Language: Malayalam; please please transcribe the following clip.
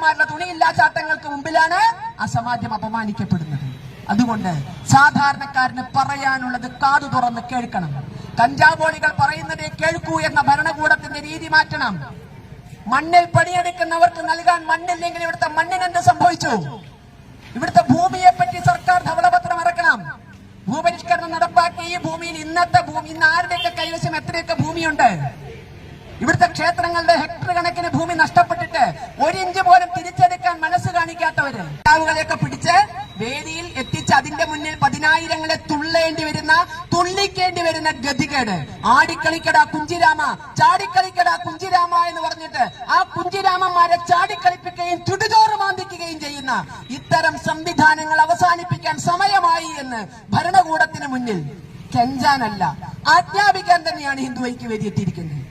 നേതാക്കന്മാരുടെ തുണിയില്ലാച്ചാട്ടങ്ങൾക്ക് മുമ്പിലാണ് അസമാജ്യം അപമാനിക്കപ്പെടുന്നത്. അതുകൊണ്ട് സാധാരണക്കാരന് പറയാനുള്ളത് കാതു തുറന്ന് കേൾക്കണം. കഞ്ചാവോളികൾ പറയുന്നതേ കേൾക്കൂ എന്ന ഭരണകൂടത്തിന്റെ രീതി മാറ്റണം. മണ്ണിൽ പണിയെടുക്കുന്നവർക്ക് നൽകാൻ മണ്ണില്ലെങ്കിൽ ഇവിടുത്തെ മണ്ണിന് എന്ത് സംഭവിച്ചു? ഇവിടുത്തെ ഭൂമിയെ പറ്റി സർക്കാർ ധവളപത്രം ഇറക്കണം. ഭൂപരിഷ്കരണം നടപ്പാക്കി ഈ ഭൂമിയിൽ ഇന്നത്തെ ഭൂമി ഇന്ന് ആരുടെയൊക്കെ കൈവശം എത്രയൊക്കെ ഭൂമിയുണ്ട്? ഇവിടുത്തെ ക്ഷേത്രങ്ങളുടെ ഹെക്ടർ കണക്കിന് ഭൂമി നഷ്ടപ്പെട്ടിട്ട് കാണിക്കാത്തവര് താങ്കളെയൊക്കെ പിടിച്ച് വേദിയിൽ എത്തിച്ച് അതിന്റെ മുന്നിൽ പതിനായിരങ്ങളെ തുള്ളേണ്ടി വരുന്ന തുള്ളിക്കേണ്ടി വരുന്ന ഗതികേട്. ആടിക്കളിക്കടാ കുഞ്ചിരാമ ചാടിക്കളിക്കടാ കുഞ്ചിരാമ എന്ന് പറഞ്ഞിട്ട് ആ കുഞ്ചിരാമന്മാരെ ചാടിക്കളിപ്പിക്കുകയും ചുടുചോറ് മാന്തിക്കുകയും ചെയ്യുന്ന ഇത്തരം സംവിധാനങ്ങൾ അവസാനിപ്പിക്കാൻ സമയമായി എന്ന് ഭരണകൂടത്തിന് മുന്നിൽ കെഞ്ചാനല്ല ആജ്ഞാപിക്കാൻ തന്നെയാണ് ഹിന്ദുവൈക്ക് വേദി എത്തിയിരിക്കുന്നത്